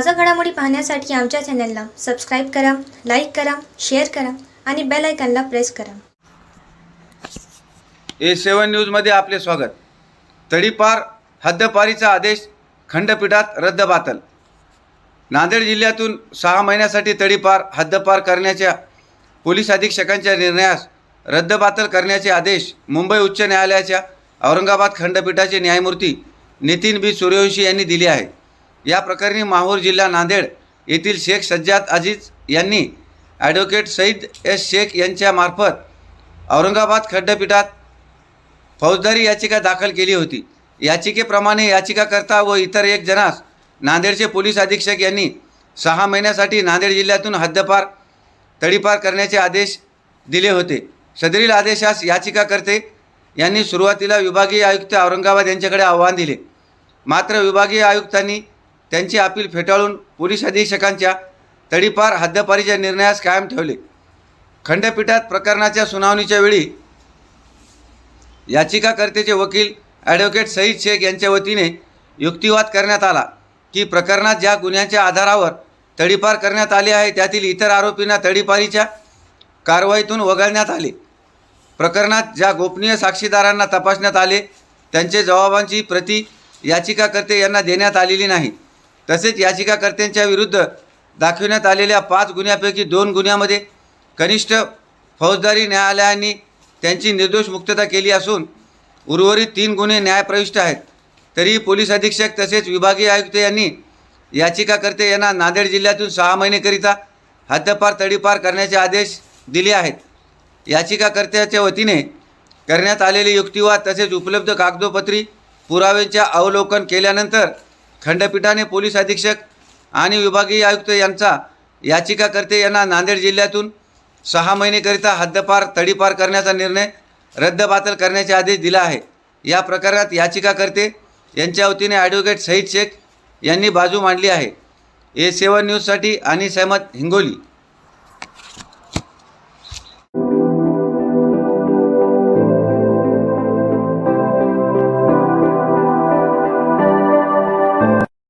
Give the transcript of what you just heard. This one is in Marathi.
ताज्या घडामोडी पाहण्यासाठी आमच्या चॅनलला सबस्क्राईब करा लाईक करा शेअर करा आणि बेल आयकनला प्रेस करा. ए सेवन न्यूजमध्ये आपले स्वागत. तडीपार हद्दपारीचा आदेश खंडपीठात रद्दबातल. नांदेड जिल्ह्यातून सहा महिन्यासाठी तडीपार हद्दपार करण्याच्या पोलीस अधीक्षकांच्या निर्णयास रद्दबातल करण्याचे आदेश मुंबई उच्च न्यायालयाच्या औरंगाबाद खंडपीठाचे न्यायमूर्ती नितीन बी सूर्यवंशी यांनी दिले आहे या प्रकरणी माहूर जिल्हा नांदेड येथील शेख सज्जाद अजीज यांनी ॲडव्होकेट सईद एस शेख यांच्यामार्फत औरंगाबाद खंडपीठात फौजदारी याचिका दाखल केली होती. याचिकेप्रमाणे याचिकाकर्ता व इतर एक जणास नांदेडचे पोलीस अधीक्षक यांनी सहा महिन्यासाठी नांदेड जिल्ह्यातून हद्दपार तडीपार करण्याचे आदेश दिले होते. सदरील आदेशास याचिकाकर्ते यांनी सुरुवातीला विभागीय आयुक्त औरंगाबाद यांच्याकडे आव्हान दिले. मात्र विभागीय आयुक्तांनी त्यांची अपील फेटाळून पोलीस अधीक्षकांच्या तडीपार हद्दपारीच्या निर्णयास कायम ठेवले. खंडपीठात प्रकरणाच्या सुनावणीच्या वेळी याचिकाकर्त्याचे वकील ॲडव्होकेट सईद शेख यांच्या वतीने युक्तिवाद करण्यात आला की प्रकरणात ज्या गुन्ह्याच्या आधारावर तडीपार करण्यात आले आहे त्यातील इतर आरोपींना तडीपारीच्या कारवाईतून वगळण्यात आले. प्रकरणात ज्या गोपनीय साक्षीदारांना तपासण्यात आले त्यांचे जबाबांची प्रती याचिकाकर्ते यांना देण्यात आलेली नाही. तसेच याचिकाकर्त्यांच्या विरुद्ध दाखविण्यात आलेल्या पाच गुन्ह्यापैकी दोन गुन्ह्यामध्ये कनिष्ठ फौजदारी न्यायालयांनी त्यांची निर्दोष मुक्तता केली असून उर्वरित तीन गुन्हे न्यायप्रविष्ट आहेत. तरीही पोलीस अधीक्षक तसेच विभागीय आयुक्त यांनी याचिकाकर्ते यांना नांदेड जिल्ह्यातून सहा महिनेकरिता हद्दपार तडीपार करण्याचे आदेश दिले आहेत. याचिकाकर्त्याच्या वतीने करण्यात आलेले युक्तिवाद तसेच उपलब्ध कागदोपत्री पुराव्यांचे अवलोकन केल्यानंतर खंडपीठाने पोलीस अधीक्षक आणि विभागीय आयुक्त यांचा याचिकाकर्ते यांना नांदेड जिल्ह्यातून सहा महिनेकरिता हद्दपार तडीपार करण्याचा निर्णय रद्दबातल करण्याचे आदेश दिला आहे. या प्रकरणात याचिकाकर्ते यांच्या वतीने ॲडव्होकेट सईद शेख यांनी बाजू मांडली आहे. ए सेवन न्यूजसाठी आणि सहमत हिंगोली.